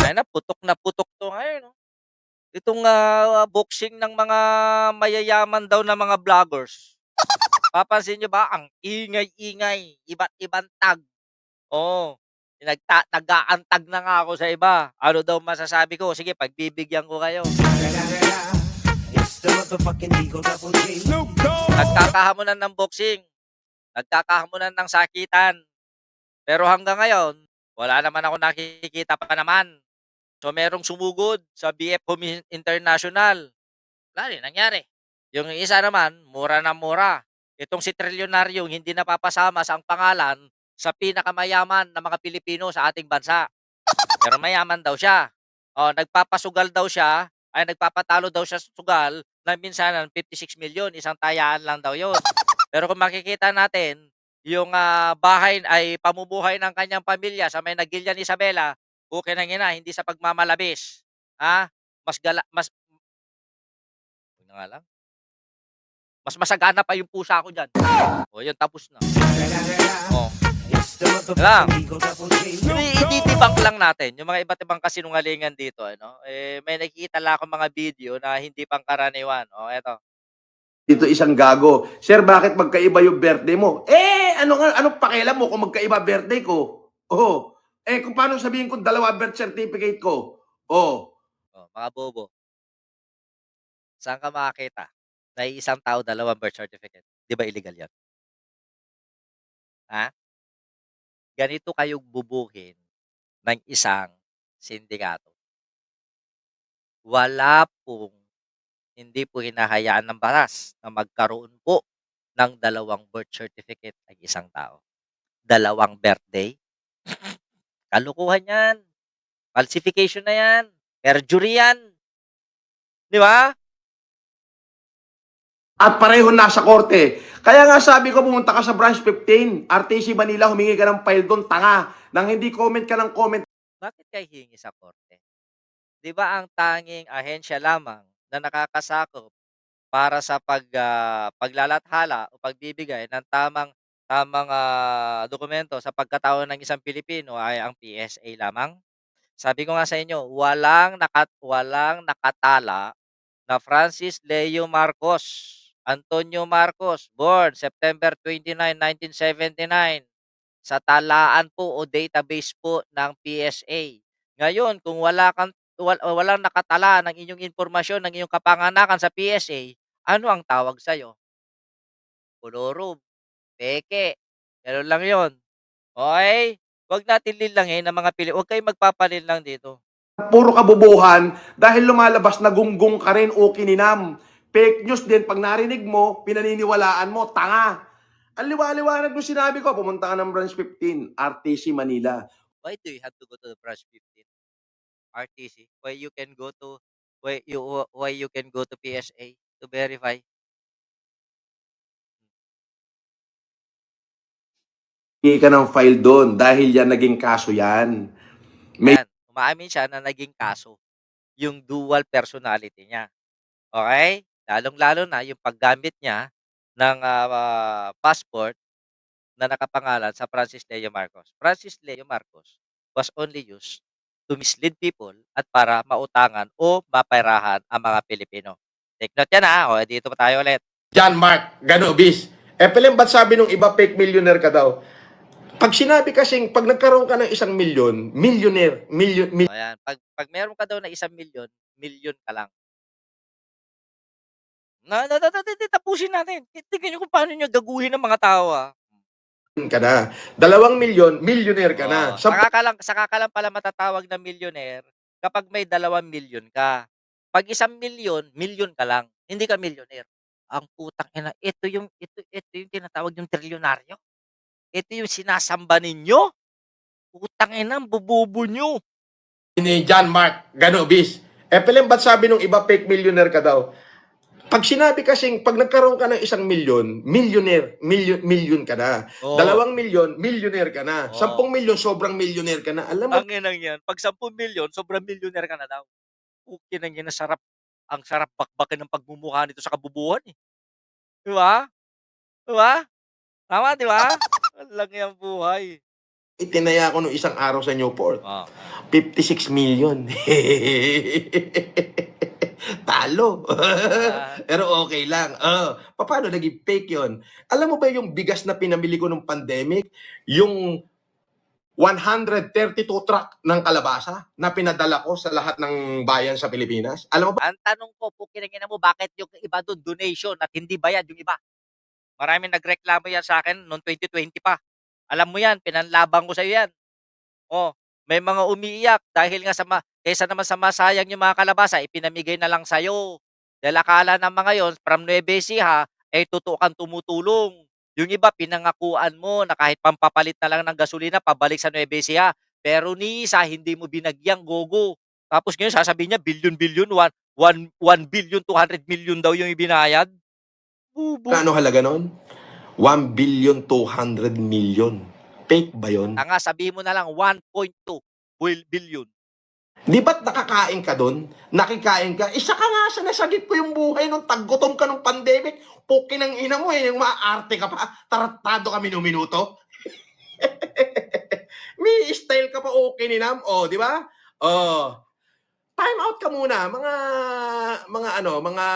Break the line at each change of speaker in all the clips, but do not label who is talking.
Ay na, putok na putok 'to ngayon, oh. Itong, ah, boxing ng mga mayayaman daw na mga vloggers. Papansin niyo ba ang ingay-ingay, iba't ibang tag. Oo, nagta nag-aantag na nga ako sa iba. Ano daw masasabi ko? Sige pagbibigyan ko kayo. Nagkakahamunan ng boxing, nagkakahamunan ng sakitan. Pero hanggang ngayon, wala naman akong nakikita pa naman. So merong sumugod sa BF Home International. Wala nangyari. Yung isa naman, mura na mura. Itong si trilyonaryong hindi napapasama sa ang pangalan sa pinakamayaman na mga Pilipino sa ating bansa. Pero mayaman daw siya. Oh, nagpapasugal daw siya, ay nagpapatalo daw siya sa sugal na minsan 56 milyon, isang tayaan lang daw 'yon. Pero kung makikita natin, yung ah, bahay ay pamumuhay ng kanyang pamilya sa may Nagilian Isabela, okay na ina, hindi sa pagmamalabis. Ha? Mas gala mas Yun na nga lang. Mas masagana pa yung pusa ko diyan. Oh, yun tapos na. Oh. Lang. I debunk lang natin yung mga iba't ibang kasinungalingan dito ano. Eh may nakikita lang akong mga video na hindi pangkaraniwan. Oh, eto.
Dito isang gago. Sir, bakit magkaiba yung birthday mo? Eh, ano nga, anong pakialam mo kung magkaiba birthday ko? Oh. Eh, kung paano sabihin ko dalawa birth certificate ko? Oh.
Oh, mga bobo. Saan ka makakita na isang tao dalawang birth certificate? 'Di ba illegal 'yan? Ha? Ganito kayo bubuhin ng isang sindikato. Wala pong hindi po hinahayaan ng batas na magkaroon po ng dalawang birth certificate ang isang tao. Dalawang birthday. Kalokohan 'yan. Falsification na 'yan. Perjury 'yan. 'Di ba?
At pareho nasa korte. Kaya nga sabi ko, pumunta ka sa branch 15, RTC Manila, humingi ka ng file doon, tanga. Nang hindi comment ka ng comment,
Bakit kayo hihingi sa korte? 'Di ba ang tanging ahensya lamang na nakakasakop para sa pag, ah, paglalathala o pagbibigay ng tamang tamang, ah, dokumento sa pagkatao ng isang Pilipino ay ang PSA lamang? Sabi ko nga sa inyo, walang nakat walang nakatala na Francis Leo Marcos, Antonio Marcos, born September 29, 1979, sa talaan po o database po ng PSA. Ngayon, kung wala kang wal walang nakatala ng inyong impormasyon ng iyong kapanganakan sa PSA, ano ang tawag sa'yo? Pulurub, peke, gano'n lang 'yon. Okey? Huwag natin linlangin ang mga Pili huwag kayong magpapalinlang dito.
puro kabubuhan dahil lumalabas na gunggong ka rin o kininam. Fake news din, pag narinig mo, pinaniniwalaan mo, tanga. Ang liwa-liwanag nung sinabi ko, pumunta ka ng branch 15, RTC Manila.
Why do you have to go to the branch 15? RTC? Why you can go to why you why you can go to PSA to verify?
Hingi ka ng file doon dahil yan naging kaso yan. May
Yan, umaamin siya na naging kaso yung dual personality niya. Okey? Lalong-lalo na yung paggamit niya ng, ah, passport na nakapangalan sa Francis Leo Marcos. Francis Leo Marcos was only used to mislead people at para mautangan o maperahan ang mga Pilipino. Take note yan, ah. O dito pa tayo ulit.
John Mark Ganobis. Eh, Pelem, ba't sabi nung iba fake millionaire ka daw? Pag sinabi kasing, pag nagkaroon ka ng isang milyon, millionaire, million,
O yan, pag pag meron ka daw na isang milyon, milyon ka lang. Na na na na na tapusin natin. Tignan niyo kung paano niyo gaguhin ang mga tao, ah.
Ka na. Dalawang milyon, millionaire ka na.
Oo,
Sampu
saka ka lang saka ka lang pala matatawag na millionaire kapag may dalawang milyon ka. 'Pag isang milyon, milyon ka lang, hindi ka millionaire. Ang putang ina, ito yung ito ito yung tinatawag yung trilyonaryo. Ito yung sinasamba ninyo. Putang ina, ang bobobo niyo.
ni John Mark Ganobis. Eh, Pelem, ba't sabi nung iba fake millionaire ka daw? Pag sinabi kasing, pag nagkaroon ka ng isang milyon, millionaire, milyon, milyon ka na.
Oo.
Dalawang milyon, millionaire ka na.
Oo.
Sampung milyon, sobrang millionaire ka na. Alam mo,
Ang inang yan, 'pag 10 milyon, sobrang millionaire ka na daw. Pukinang ina, sarap ang sarap bakbakin ng pagmumukha nito sa kabubuhan, eh. 'Di ba? 'Di ba? Tama, 'di ba? Walang yang buhay.
Itinaya ko nung isang araw sa Newport.
Oh.
56 million. Talo.
Ah.
Pero okay lang. Oh, paano naging fake yon? Alam mo ba yung bigas na pinamili ko nung pandemic? Yung 132 truck ng kalabasa na pinadala ko sa lahat ng bayan sa Pilipinas. Alam mo ba?
Ang tanong ko, pukinangin mo, bakit yung iba doon donation at hindi bayad yung iba? Maraming nagreklamo yan sa akin noong 2020 pa. Alam mo yan, pinanlaban ko sa iyo yan. Oh, may mga umiiyak dahil nga sa ma- kaysa naman sa masayang yung mga kalabasa, ipinamigay na lang sa'yo. Dahil akala ng mga yon, from Nueve Ecija, ay totoo kang tumutulong. Yung iba, pinangakuan mo na kahit pampapalit na lang ng gasolina, pabalik sa Nueve Ecija. Pero ni isa, hindi mo binagyang gogo. Tapos ngayon, sasabihin niya, billion-billion, 1, 1, 1 billion, 200 million daw yung ibinayad. Bubo.
Ano halaga nun? 1 billion 200 million. Fake ba yon?
Tanga, sabihin mo na lang 1.2 bil- billion.
Di ba't nakakain ka doon? Nakikain ka? Isa ka nga sa nasagip ko yung buhay nung taggutom ka nung pandemic. Pukin ng ina mo eh, yung maaarte ka pa. Taratado ka minuto. May style ka pa okay ni Nam. Oh, di ba? Oh. Time out ka muna. Mga, mga ano, mga,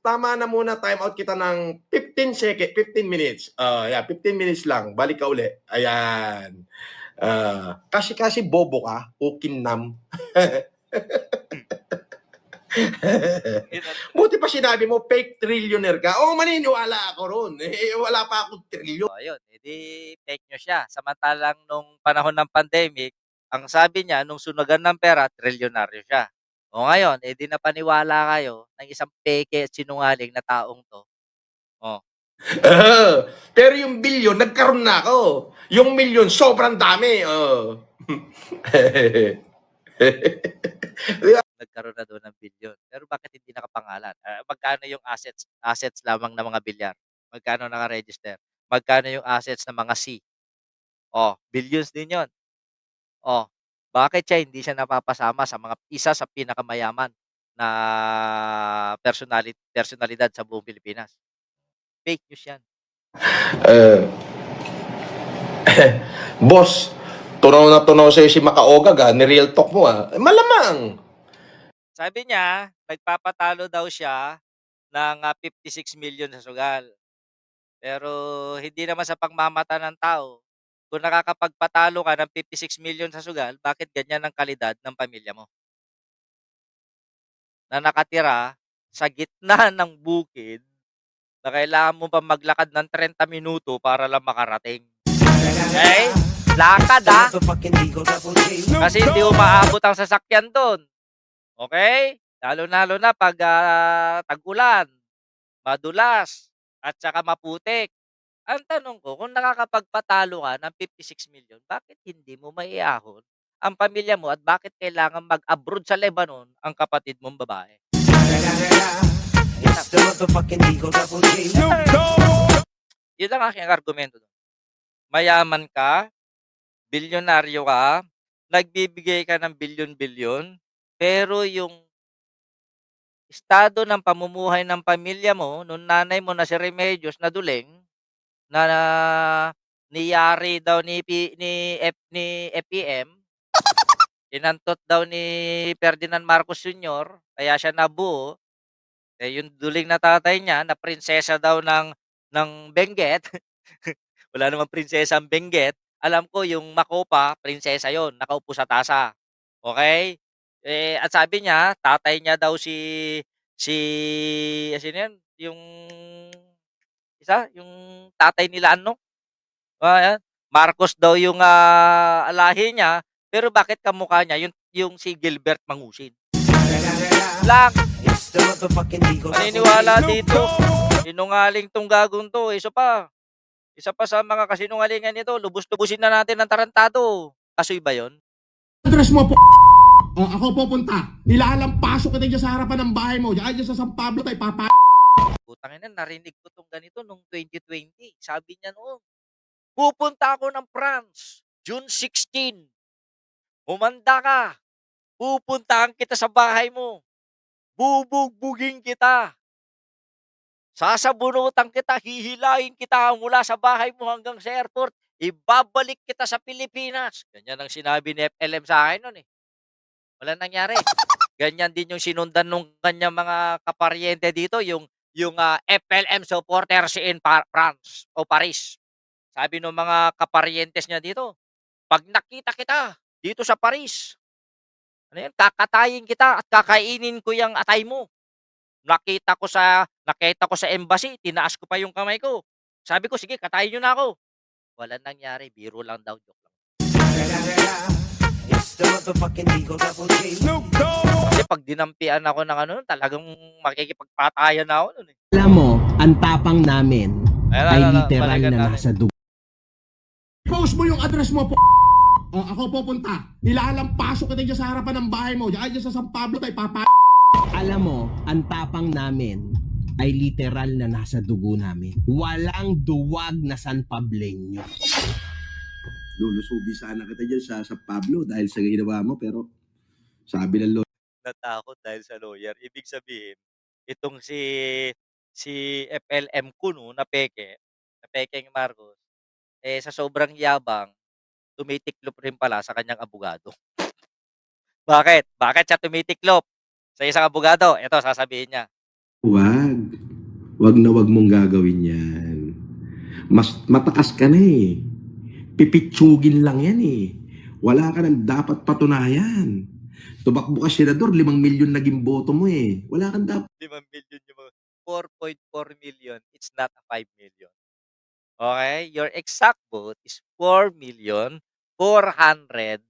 tama na muna time out kita ng 15 second, 15 minutes. Uh, yeah, 15 minutes lang. Balik ka uli. Ayan. Ah, kasi kasi bobo ka, ukin nam. Buti pa sinabi mo, fake trillionaire ka. Oo, maniniwala ako ron. Eh, wala pa akong trilyon.
Ayun, edi fake news siya. Samantalang nung panahon ng pandemic, ang sabi niya, nung sunugan ng pera, trilyonaryo siya. O ngayon, edi napaniwala kayo ng isang peke at sinungaling na taong to.
Ah, pero yung bilyon, nagkaroon na ako. Yung milyon, sobrang dami. Oh.
Nagkaroon na doon ng bilyon. Pero bakit hindi nakapangalan? Ah, magkano yung assets assets lamang ng mga bilyar? Magkano naka-register? Magkano yung assets ng mga C? Oh, billions din yon. Oh, bakit siya hindi siya napapasama sa mga isa sa pinakamayaman na personality personalidad sa buong Pilipinas? Fake news yan.
Eh, boss, tunaw na tunaw sa'yo si Makaogag ha, ni real talk mo ha. Malamang.
Sabi niya, nagpapatalo daw siya ng ah, 56 million sa sugal. Pero hindi naman sa pagmamata ng tao. Kung nakakapagpatalo ka ng 56 million sa sugal, bakit ganyan ang kalidad ng pamilya mo? Na nakatira sa gitna ng bukid na kailangan mo pa maglakad ng 30 minuto para lang makarating. Okay? Lakad ha? Kasi hindi umaabot ang sasakyan doon. Okay? Lalo-lalo na pag ah, tag-ulan, madulas, at saka maputik. Ang tanong ko, kung nakakapagpatalo ka ng 56 million, bakit hindi mo maiahon ang pamilya mo at bakit kailangan mag-abroad sa Lebanon ang kapatid mong babae? Yun ang aking argumento. Mayaman ka, bilyonaryo ka, nagbibigay ka ng bilyon-bilyon, pero yung estado ng pamumuhay ng pamilya mo, nung nanay mo na si Remedios na duling, na, na niyari daw ni, P, ni, F, ni FPM, inantot daw ni Ferdinand Marcos Sr., kaya siya nabuo, eh, yung duling na tatay niya, na prinsesa daw ng, ng Benguet, wala namang prinsesa ang Benguet, alam ko yung Makopa, prinsesa yon nakaupo sa tasa. Okay? Eh, at sabi niya, tatay niya daw si, si, sino yan? Yung, isa, yung tatay nila ano? Yan. Marcos daw yung ah, lahi niya, pero bakit kamukha niya yung, yung si Gilbert Mangusin? Lang, Maniniwala dito. Sinungaling tong gagong to. Isa pa. Isa pa sa mga kasinungalingan nito. Lubos-lubusin na natin ng tarantado. Kasoy ba yun?
Address mo po. O, ako pupunta. Nilalampasok kita dyan sa harapan ng bahay mo. Diyan dyan sa San Pablo tayo papa.
Putang ina, narinig ko tong ganito nung 2020. Sabi niya noon, pupunta ako ng France, June 16. Humanda ka. Pupuntahan kita sa bahay mo. Bubugbugin kita. Sasabunutan kita, hihilahin kita mula sa bahay mo hanggang sa airport. ibabalik kita sa Pilipinas. Ganyan ang sinabi ni FLM sa akin no'n, eh. Walang nangyari. Ganyan din yung sinundan nung kanyang mga kaparyente dito, yung yung, ah, FLM supporters in pa France o Paris. Sabi nung mga kaparyentes niya dito, "'Pag nakita kita dito sa Paris, ano 'yan, kakatayin kita at kakainin ko yang atay mo." Nakita ko sa nakita ko sa embassy, tinaas ko pa yung kamay ko. Sabi ko, "Sige, katayin niyo na ako." Walang nangyari, biro lang daw, joke lang. Kasi 'pag dinampian ako ng ano, talagang makikipagpatayan na ako nun, eh.
Alam mo, ang tapang namin ay
ayan,
literal na nasa dugo.
Post mo yung address mo po. O, ako pupunta. Ilalampasok kita dyan sa harapan ng bahay mo. Diyan dyan sa San Pablo tayo, papa.
Alam mo, ang tapang namin ay literal na nasa dugo namin. Walang duwag na San Pableño.
Lulusubi sana kita dyan sa San Pablo dahil sa ginawa mo, pero sabi ng lawyer,
natakot dahil sa lawyer. Ibig sabihin, itong si si FLM kuno na peke, na pekeng Marcos, eh sa sobrang yabang, tumitiklop rin pala sa kanyang abogado. Bakit? Bakit siya tumitiklop? Sa isang abogado, ito sasabihin niya.
Wag. Wag na wag mong gagawin yan. Mas mataas ka na eh. Pipitsugin lang yan eh. Wala ka nang dapat patunayan. Tumakbo ka senador, limang milyon naging boto mo eh. Wala kang dapat
5 million yung mga 4.4 million, it's not a 5 million. Okay? Your exact vote is 4 million 400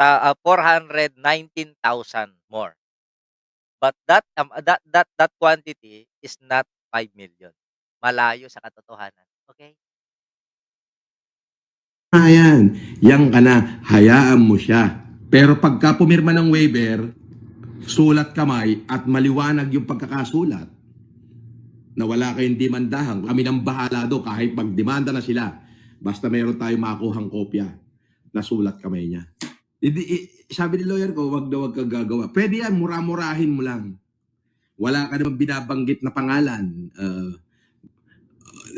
ta, ah, 419,000 more. But that um, that that that quantity is not 5 million. Malayo sa katotohanan. Okay?
yan. Yang ka na, hayaan mo siya. Pero pagka pumirma ng waiver, sulat kamay at maliwanag yung pagkakasulat na wala kayong demandahan. Kami nang bahala do kahit magdemanda na sila. Basta meron tayong makuhang kopya na sulat kamay niya. Hindi, i- sabi ni lawyer ko, wag na wag kang gagawa. Pwede yan, mura-murahin mo lang. Wala ka naman binabanggit na pangalan. Uh,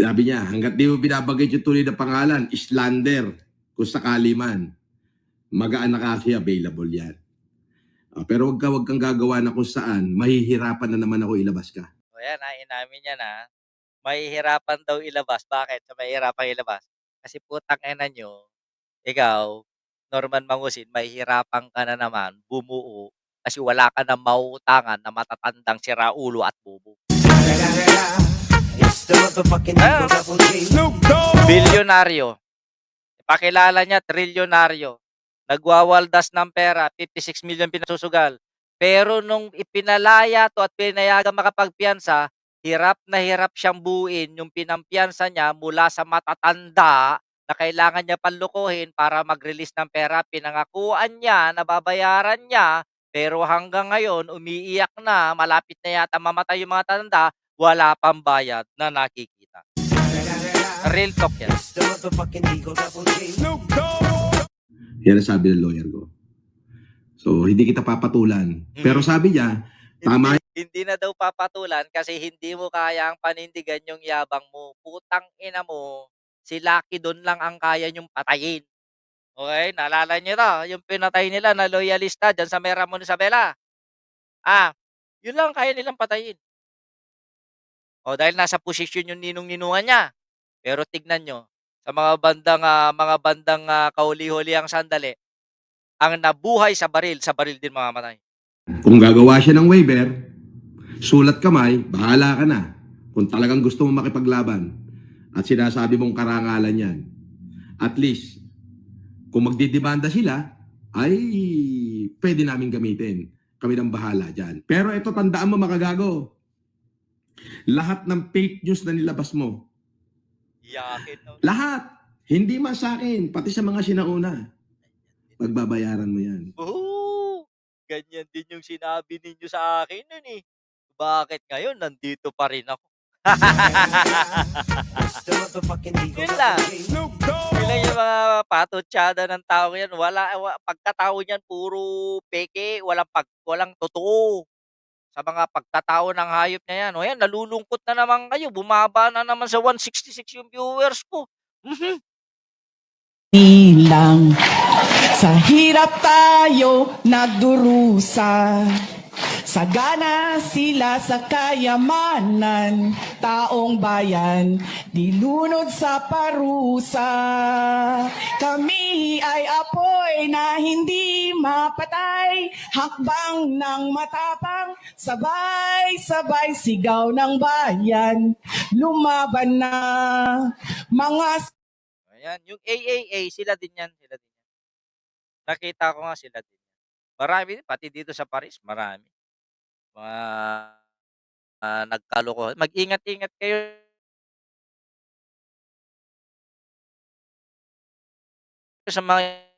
sabi niya, hanggat di mo binabanggit yung tuloy na pangalan, Islander, kung sakali man, magaan na kasi available yan. Ah, pero wag ka wag kang gagawa na kung saan, mahihirapan na naman ako ilabas ka.
So yan ha, inamin niya na mahihirapan daw ilabas. Bakit? Mahihirapan ilabas? Kasi putang ina nyo, ikaw, Norman Mangusin, mahihirapan ka na naman bumuo kasi wala ka na mauutangan na matatandang siraulo at bobo. Bilyonaryo. Ipakilala niya, trilyonaryo. Nagwawaldas ng pera, 56 million pinasusugal. Pero nung ipinalaya to at pinayagang makapagpiyansa, hirap na hirap siyang buuin yung pinampiyansa niya mula sa matatanda na kailangan niya panlukuhin para mag-release ng pera. Pinangakuan niya na babayaran niya, pero hanggang ngayon, umiiyak na, malapit na yata mamatay yung mga tanda, wala pang bayad na nakikita. Real talk yan.
Yan ang sabi ng lawyer ko. So, hindi kita papatulan. Pero sabi niya, tama
Hindi, na daw papatulan kasi hindi mo kayang panindigan yung yabang mo. Putang ina mo, si Lucky doon lang ang kaya nyong patayin. Okay? Naalala niyo to, yung pinatay nila na loyalista dyan sa Meramon Isabela. Ah, yun lang kaya nilang patayin. O dahil nasa posisyon yung ninong-ninungan niya. Pero tignan nyo, sa mga bandang ah, mga bandang ah, kahuli-huli ang sandali, ang nabuhay sa baril, sa baril din mamamatay.
Kung gagawa siya ng waiver, sulat kamay, bahala ka na. Kung talagang gusto mo makipaglaban at sinasabi mong karangalan yan, at least, kung magdidemanda sila, ay pwede namin gamitin. Kami nang bahala dyan. Pero ito, tandaan mo makagago. Lahat ng fake news na nilabas mo,
Yakin. no?
lahat, hindi man sa akin, pati sa mga sinauna, pagbabayaran mo yan.
Oo, ganyan din yung sinabi ninyo sa akin nun eh. Bakit ngayon nandito pa rin ako? Yun lang.
Double G.
Sila yung mga patutsada ng tao yan. Wala, wa, pagkatao niyan, puro peke, walang, pag, walang totoo. Sa mga pagkatao ng hayop na yan. O yan, nalulungkot na naman kayo. Bumaba na naman sa 166 yung viewers ko. Mhm.
nilang sa hirap tayo nagdurusa Sagana sila sa kayamanan, taong bayan, dilunod sa parusa. Kami ay apoy na hindi mapatay, hakbang ng matapang, sabay-sabay sigaw ng bayan, lumaban na mga
Ayan, yung AAA, sila din yan, sila din yan. Nakita ko nga sila din. Marami din, pati dito sa Paris, marami. Mga ah, nagkalokohan. Mag-ingat-ingat kayo sa mga